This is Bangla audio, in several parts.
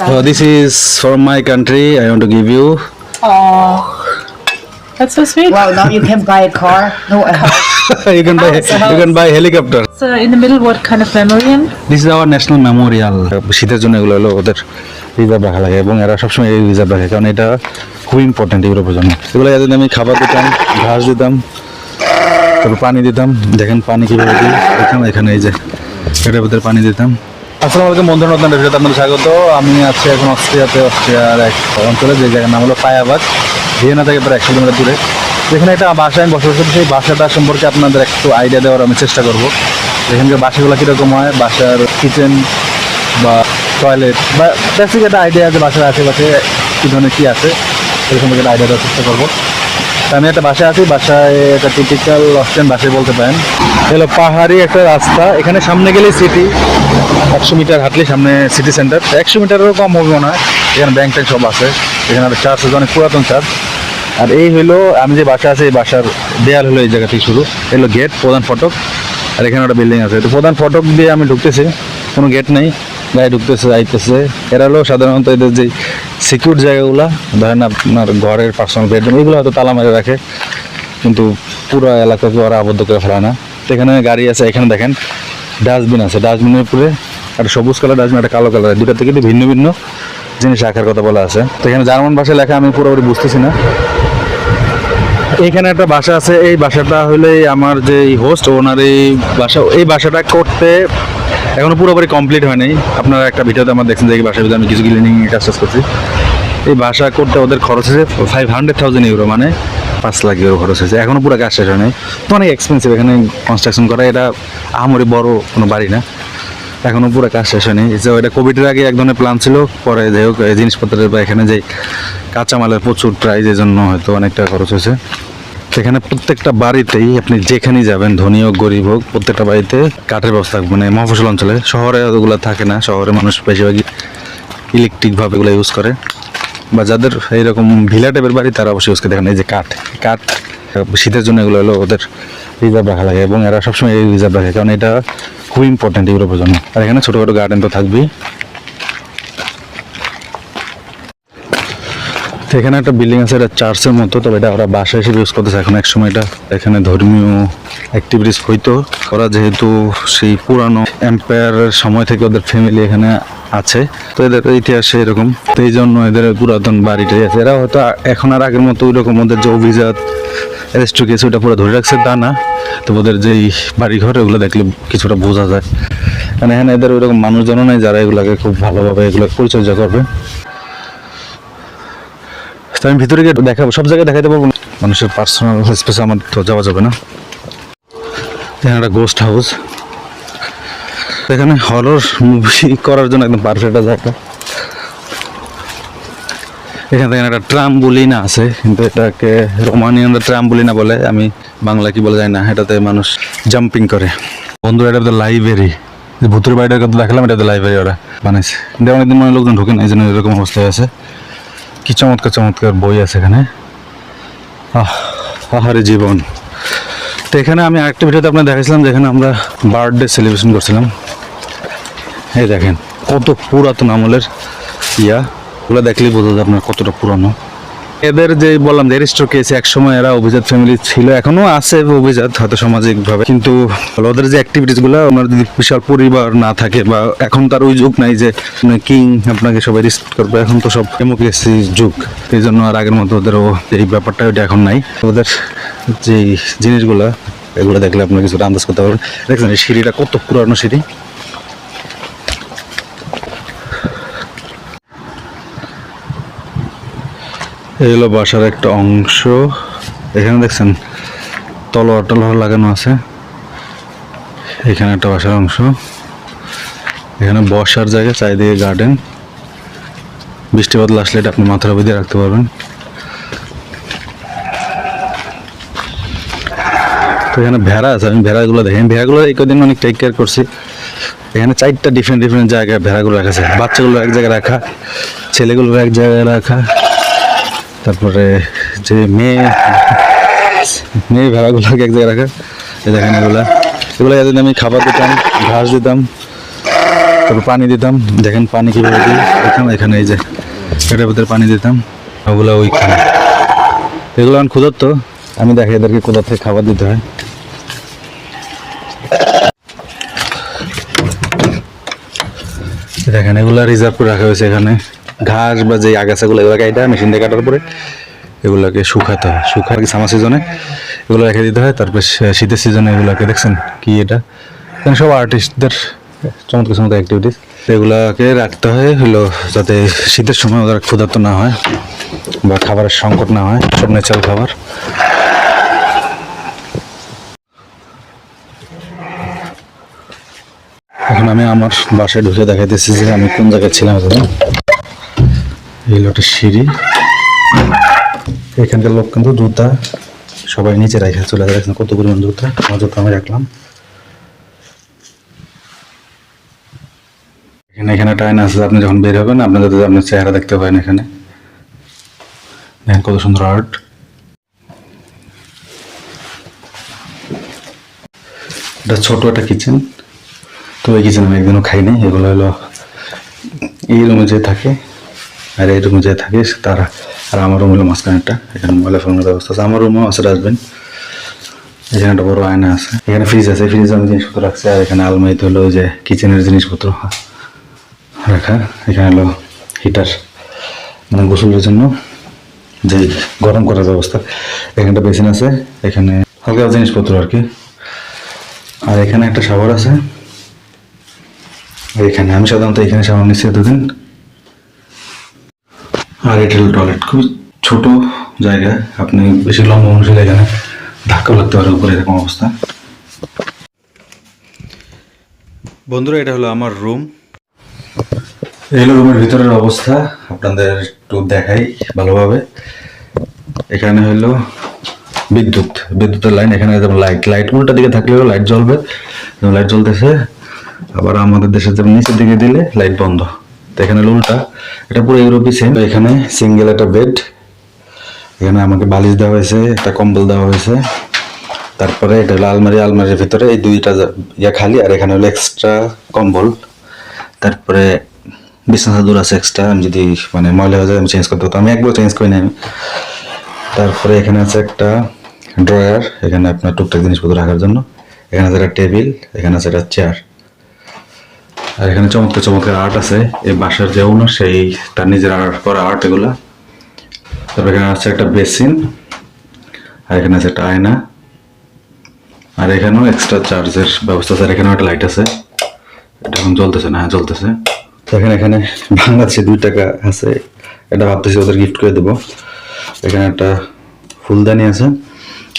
So this is from my country. I want to give you. Oh, that's so sweet. Wow, now you can buy a car. No, a house. you can buy you can buy helicopter. So in the middle, what kind of memorial? This is our national memorial শীতের জন্য এগুলো হলো ওদের রিজার্ভ রাখা লাগে এবং এরা সবসময় এই রিজার্ভ রাখে কারণ এটা খুব ইম্পর্টেন্ট ইউরোপের জন্য এগুলো এদের আমি খাবার দিতাম ঘাস দিতাম তারপর পানি দিতাম দেখেন পানি কীভাবে দিই এখানে এখানে এই যে এটার ভিতরে পানি দিতাম আসসালামু আলাইকুম, বন্ধু নতুন ভিডিওতে আপনাদের স্বাগত। আমি আছি এখন অস্ট্রিয়াতে, অস্ট্রিয়ার এক অঞ্চলে, যে জায়গার নাম হলো পায়াবাগ ভিয়েনা থেকে প্রায় একশো কিলোমিটার দূরে। যেখানে একটা বাসায় আমি বসবাস করি সেই বাসাটা সম্পর্কে আপনাদের একটু আইডিয়া দেওয়ার আমি চেষ্টা করব। এখানকার বাসাগুলো কীরকম হয়, বাসার কিচেন বা টয়লেট বা বেসিক একটা আইডিয়া আছে বাসার আশেপাশে কী ধরনের কী আছে এরকম একটা আইডিয়া দেওয়ার চেষ্টা করব। আমি একটা বাসায় আছি, বাসায় একটা টিপিক্যাল অস্ট্রেন বাসায় বলতে পারেন। হলো পাহাড়ি একটা রাস্তা, এখানে সামনে গেলে সিটি একশো মিটার হাঁটলে সামনে সিটি সেন্টার একশো মিটারেরও কম হবে হয় এখানে ব্যাংক ট্যাঙ্ক সব আছে। এখানে একটা চার্চ আছে, অনেক পুরাতন চার্চ আর এই হলো, আমি যে বাসা আছে, এই বাসার দেয়াল হলো এই জায়গা থেকে শুরু। এলো গেট প্রধান ফটক। আর এখানে একটা বিল্ডিং আছে। তো প্রধান ফটক দিয়ে আমি ঢুকতেছি, কোনো গেট নেই। গায়ে ঢুকতেছে, যাইতেছে। এরা হলো সাধারণত এদের যে সিকিউর জায়গাগুলো, ধরেন আপনার ঘরের পার্সোনাল বেডরুম এগুলো হয়তো তালা মেরে রাখে, কিন্তু পুরো এলাকাকে ওরা আবদ্ধ করে ফেলায় না। তো এখানে গাড়ি আছে, এখানে দেখেন ডাস্টবিন আছে। ডাস্টবিনের উপরে একটা সবুজ কালার ডাস্টবিন একটা কালো কালার। দুটা থেকে ভিন্ন ভিন্ন জিনিস রাখার কথা বলা আছে। তো এখানে জার্মান ভাষায় লেখা, আমি পুরোপুরি বুঝতেছি না। এখানে একটা বাসা আছে, এই বাসাটা হলে আমার যে হোস্ট ওনার এই বাসা এই বাসাটা করতে এখনও পুরোপুরি কমপ্লিট হয় নাই আপনারা একটা ভিডিওতে আমার দেখছেন যে বাসার ভিতরে আমি কিছু ক্লিনিং কাজ টাজ করছি। এই বাসা করতে ওদের খরচ হয়েছে ফাইভ হান্ড্রেড থাউজেন্ড ইউরো মানে পাঁচ লাখ ইউরো খরচ হয়েছে। এখনও পুরো কাজ শেষ হয় নাই তো অনেক এক্সপেন্সিভ এখানে কনস্ট্রাকশন করা, এটা আহামরি বড় কোনো বাড়ি না। এখনও পুরো কাজ শেষ হয়নি। যে এটা কোভিডের আগে এক ধরনের প্ল্যান ছিল, পরে যাই হোক জিনিসপত্রের বা এখানে যে কাঁচামালের প্রচুর প্রাইস এই জন্য হয়তো অনেকটা খরচ হয়েছে। সেখানে প্রত্যেকটা বাড়িতেই আপনি যেখানেই যাবেন, ধনী হোক, গরিব হোক, প্রত্যেকটা বাড়িতে কাঠের ব্যবস্থা। মানে মফসল অঞ্চলে শহরে ওগুলো থাকে না, শহরে মানুষ বেশিরভাগই ইলেকট্রিকভাবে এগুলো ইউজ করে। বা যাদের এইরকম ভিলা টাইপের বাড়ি, তারা অবশ্যই ইউজ করে। দেখেন এই যে কাঠ কাঠ, শীতের জন্য এগুলো হলো ওদের রিজার্ভ রাখা লাগে এবং এরা সবসময় এই রিজার্ভ রাখে। কারণ এটা খুব ইম্পর্টেন্ট ইউরোপের জন্য। আর এখানে ছোটোখাটো গার্ডেন তো থাকবেই। এখানে একটা বিল্ডিং আছে, এটা চার্চের মতো, তবে এটা ওরা বাসা হিসেবে ইউজ করতেছে। এখন এক সময় এটা এখানে ধর্মীয় অ্যাক্টিভিটিস হইতো। ওরা যেহেতু সেই পুরানো এম্পায়ারের সময় থেকে ওদের ফ্যামিলি এখানে আছে, তো এদের ইতিহাসে এরকম। তো এই জন্য এদের পুরাতন বাড়িটাই আছে। এরা হয়তো এখন আর আগের মতো ওই রকম ওদের যে অভিজাত রেস্টু কেস ওটা পুরো ধরে রাখছে, তা না। তো ওদের যেই বাড়ি ঘর ওগুলো দেখলে কিছুটা বোঝা যায়। মানে এখানে এদের ওইরকম মানুষজনও নেই যারা এগুলোকে খুব ভালোভাবে এগুলো পরিচর্যা করবে। তো আমি ভিতরে গিয়ে দেখাবো সব জায়গায় দেখাতে পারব। মানুষের পার্সোনাল স্পেসে আমার তো যাওয়া যাবে না। এখানে একটা গোস্ট হাউস এখানে হরর মুভি করার জন্য একদম পারফেক্ট জায়গা। এখানে দেখেন একটা ট্রাম্বুলিনা আছে, কিন্তু এটাকে রোমানিয়ানরা ট্রাম্বুলিনা বলে। আমি বাংলা কি বলে যায় না, এটাতে মানুষ জাম্পিং করে। বন্ধুরা, এটা লাইব্রেরি ভূতের বাড়িটার কথা দেখালাম এটা লাইব্রেরি ওরা বানাইছে। কিন্তু অনেকদিন মানে লোকজন ঢুকে না এই জন্য এরকম অবস্থায় আছে। কি চমৎকার চমৎকার বই আছে এখানে। আহ জীবন। তো এখানে আমি আরেকটা ভিডিওতে আপনার দেখাইছিলাম যেখানে আমরা বার্থডে সেলিব্রেশন করছিলাম। এই দেখেন, কত পুরাতন আমলের ইয়া। ওগুলো দেখলেই বোঝা যায় আপনার কতটা পুরানো। এদের যে বললাম যে এরিস্টো কেস এক সময় এরা অভিজাত ফ্যামিলি ছিল, এখনও আছে অভিজাত হয়তো সামাজিক ভাবে কিন্তু ওদের যে অ্যাক্টিভিটিসগুলো ওনার যদি বিশাল পরিবার না থাকে বা এখন তার ওই যুগ নাই যে কিং আপনাকে সবাই রিসপেক্ট করবে, এখন তো সব ডেমোক্রেসি যুগ। এই জন্য আর আগের মতো ওদের ও- এই ব্যাপারটা ওইটা এখন নাই। ওদের যে জিনিসগুলো, এগুলো দেখলে আপনার কিছুটা আন্দাজ করতে পারবেন। দেখছেন এই সিঁড়িটা কত পুরানো সিঁড়ি? এই হলো বাসার একটা অংশ। এখানে দেখছেন, তলোয়ার টলোয়ার লাগানো আছে। এখানে একটা বাসার অংশ। এখানে বসার জায়গা, চারিদিকে গার্ডেন বৃষ্টি বাদল আসলে এটা আপনি মাথার উপর রাখতে পারবেন। তো এখানে ভেড়া আছে, আমি ভেড়াগুলো দেখি। আমি ভেড়াগুলো এই কদিন অনেক টেক কেয়ার করছি। এখানে চারটা ডিফারেন্ট ডিফারেন্ট জায়গায় ভেড়াগুলো রাখা আছে। বাচ্চাগুলো এক জায়গায় রাখা ছেলেগুলো এক জায়গায় রাখা। তারপরে যে মেয়ে মেয়ে ভেড়াগুলোকে এক জায়গায় রাখা। এই দেখেন এগুলা। এগুলো এদের আমি খাবার দিতাম, ঘাস দিতাম, তারপর পানি দিতাম। দেখেন পানি কীভাবে দিই? এখানে এখানে, এই যে, এটার ভিতরে পানি দিতাম। ওগুলো ওইখানে। এগুলো এখন ক্ষুধার্ত। আমি দেখি এদেরকে কোথা থেকে খাবার দিতে হয়। দেখেন, এগুলো রিজার্ভ করে রাখা হয়েছে এখানে। ঘাস বা যে আগাছাগুলো এগুলো কাটা মেশিন দিয়ে কাটার পরে এগুলোকে শুকাতে হয়। শুকা সামার সিজনে এগুলো রেখে দিতে হয়, তারপর শীতের সিজনে এগুলোকে দেখছেন কি এটা? এখানে সব আর্টিস্টদের চমৎকার চমৎকার অ্যাক্টিভিটিস এগুলাকে রাখতে হয় হলো যাতে শীতের সময় ওদের ক্ষুধার্ত না হয় বা খাবারের সংকট না হয়, সব ন্যাচারাল খাবার। এখন আমি আমার বাসায় ঢুকে দেখাইতেছি যে আমি কোন জায়গায় ছিলাম একটা সিঁড়ি। এখানকার লোক কিন্তু জুতা সবাই নিচে রাখা চলে গেছে কত পরিমাণ জুতা। আমার জুতা আমি রাখলাম। এখানে এখানে টাইন আছে, আপনি যখন বের হবেন, আপনাদের আপনার চেহারা দেখতে পাবেন এখানে। দেখেন কত সুন্দর আর্ট এটা ছোট একটা কিচেন তো এই কিচেন আমি একদিনও খাইনি। এগুলো হলো এই রুমে যে থাকে আর এই রুমে যে থাকে, তারা আর আমার রুম হলো মাঝখানেরটা। এখানে ময়লা ফেলানোর ব্যবস্থা আছে। আমার রুমও আছে ডাস্টবিন এখানে একটা বড় আয়না আছে। এখানে ফ্রিজ আছে। ফ্রিজে আমি জিনিসপত্র রাখছি। আর এখানে আলমারিতে হলো যে কিচেনের জিনিসপত্র রাখা। এখানে হলো হিটার মানে গোসলের জন্য যে গরম করার ব্যবস্থা। এখানটা বেসিন আছে। এখানে হালকা জিনিসপত্র আর কি। আর এখানে একটা শাওয়ার আছে। এখানে আমি সাধারণত এখানে শাওয়ার নিচ্ছি এতদিন। আর টয়লেট খুব ছোট জায়গা আপনি বেশি লম্বা মানুষ হলে এখানে ধাক্কা লাগতে পারে উপরে এরকম অবস্থা। বন্ধুরা এটা হলো আমার রুম এই হলো রুমের ভিতরের অবস্থা আপনাদের একটু দেখাই ভালোভাবে। এখানে হলো বিদ্যুৎ বিদ্যুতের লাইন এখানে যেমন লাইট লাইট উল্টা দিকে থাকলেও লাইট জ্বলবে লাইট জ্বলতেছে আবার আমাদের দেশে যেমন নিচের দিকে দিলে লাইট বন্ধ। এখানে উল্টা এটা পুরো ইউরোপই সেম এখানে সিঙ্গেল একটা বেড এখানে আমাকে বালিশ দেওয়া হয়েছে, একটা কম্বল দেওয়া হয়েছে। তারপরে এটা হলো আলমারি, আলমারির ভিতরে এই দুইটা ইয়া খালি, আর এখানে হলো এক্সট্রা কম্বল। তারপরে বিছানা চাদর আছে এক্সট্রা আমি যদি মানে ময়লা হয়ে যায়, আমি চেঞ্জ করতে হতো আমি একবার চেঞ্জ করি না আমি। তারপরে এখানে আছে একটা ড্রয়ার এখানে আপনার টুকটাক জিনিসপত্র রাখার জন্য। এখানে আছে একটা টেবিল এখানে আছে একটা চেয়ার আর এখানে চমৎকার চমৎকার আর্ট আছে। এই বাসার যে ওনার সেই তার নিজের আর্ট করা আর্ট এগুলা। তারপর এখানে আছে একটা বেসিন আর এখানে আছে একটা আয়না। আর এখানেও এক্সট্রা চার্জের ব্যবস্থা আছে আর এখানেও একটা লাইট আছে। এটা এখন জ্বলতেছে না হ্যাঁ, জ্বলতেছে। তো এখানে এখানে বাংলাদেশে দুই টাকা আছে। এটা ভাবতেছি ওদের গিফট করে দেবো। এখানে একটা ফুলদানি আছে।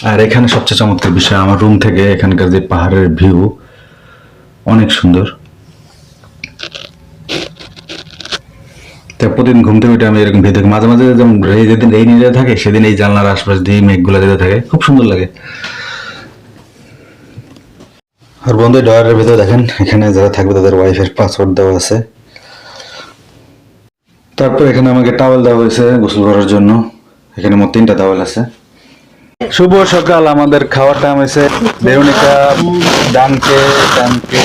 আর এখানে সবচেয়ে চমৎকার বিষয় আমার রুম থেকে এখানকার যে পাহাড়ের ভিউ অনেক সুন্দর। তো প্রতিদিন ঘুম থেকে উঠে আমি এরকম দেখি। মাঝে মাঝে যেমন যেদিন রেইন এরিয়া থাকে, সেদিন এই জানলার আশপাশ দিয়ে মেঘগুলো যেতে থাকে। খুব সুন্দর লাগে। আর বন্ধু ডয়ারের ভিতরে দেখেন, এখানে যারা থাকবে তাদের ওয়াইফের পাসওয়ার্ড দেওয়া আছে। তারপর এখানে আমাকে টাওয়েল দেওয়া হয়েছে গোসল করার জন্য। এখানে মোট তিনটা টাওয়েল আছে। শুভ সকাল, আমাদের খাওয়ার টাইম হয়েছে। ভেরোনিকা, ডানকে ডানকে,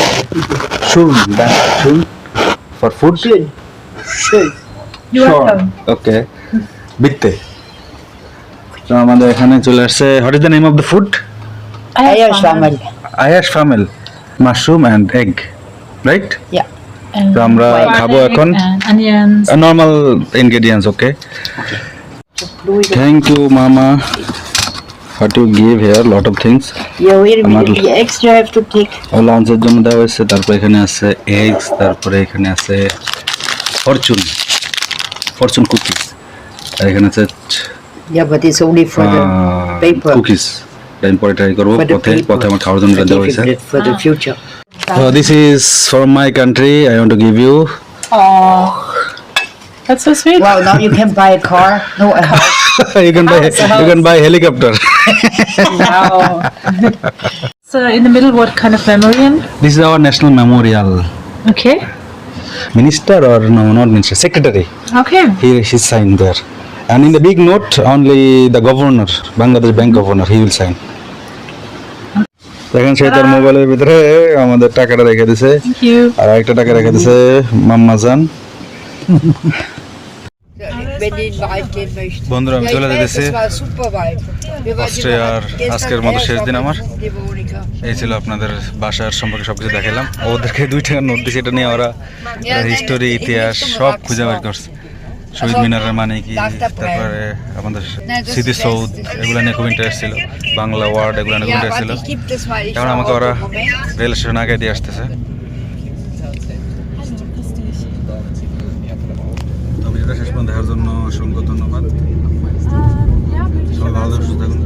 শুন, ডান, শুন ফর ফুড welcome. ওকে বিকতে তো আমাদের এখানে চলে আসছে what is the name of the food Ayers family. Ayers family mushroom and egg right Yeah. তো আমরা খাব এখন. Normal ingredients okay thank you মামা what you give here lot of things take. লাঞ্চের জন্য দেওয়া হয়েছে তারপরে এখানে আছে এগস তারপরে এখানে আছে ফরচুন ফরচুন কুকিজ আর এখানে আছে Yeah, but it's only for the paper. Cookies আমি পরে ট্রাই করবো For the পথে paper. পথে আমার খাওয়ার জন্য I এটা দেওয়া give হয়েছে it for the future. So this is from my country. I want to give you. Oh, that's so sweet. Wow, now you can buy a car. No, a house. you can buy House, you can house. buy helicopter. Wow. so in the middle, what kind of memorial? this is our national memorial. Okay. Minister or no, not minister, secretary. Okay. He he signed there. And in the big note, only the governor, Bangladesh Bank governor, he will sign. দেখেন সে তার মোবাইলের ভিতরে আমাদের টাকাটা রেখে দিছে. আর একটা টাকা রেখে দিছে মাম্মা জান বন্ধুরা আমি Ja, ich চলে weiß, যেতেছি es war super Wald. অস্ট্রিয়ার আজকের মতো শেষ দিন আমার এই ছিল আপনাদের বাসার সম্পর্কে সবকিছু দেখালাম ওদেরকে দুই টাকার নোট দিয়েছে এটা নিয়ে ওরা হিস্টোরি ইতিহাস সব খুঁজে বের করছে শহীদ মিনারের মানে কি তারপরে আমাদের স্মৃতি সৌধ এগুলো নিয়ে খুব ইন্টারেস্ট ছিল বাংলা ওয়ার্ড এগুলো নিয়ে খুব ইন্টারেস্ট ছিল এখন আমাকে ওরা রেল স্টেশন আগে দিয়ে আসতেছে তো ভিডিওটা শেষ পর্যন্ত দেখার জন্য অসংখ্য ধন্যবাদ। সবাই ভালো থাকুন।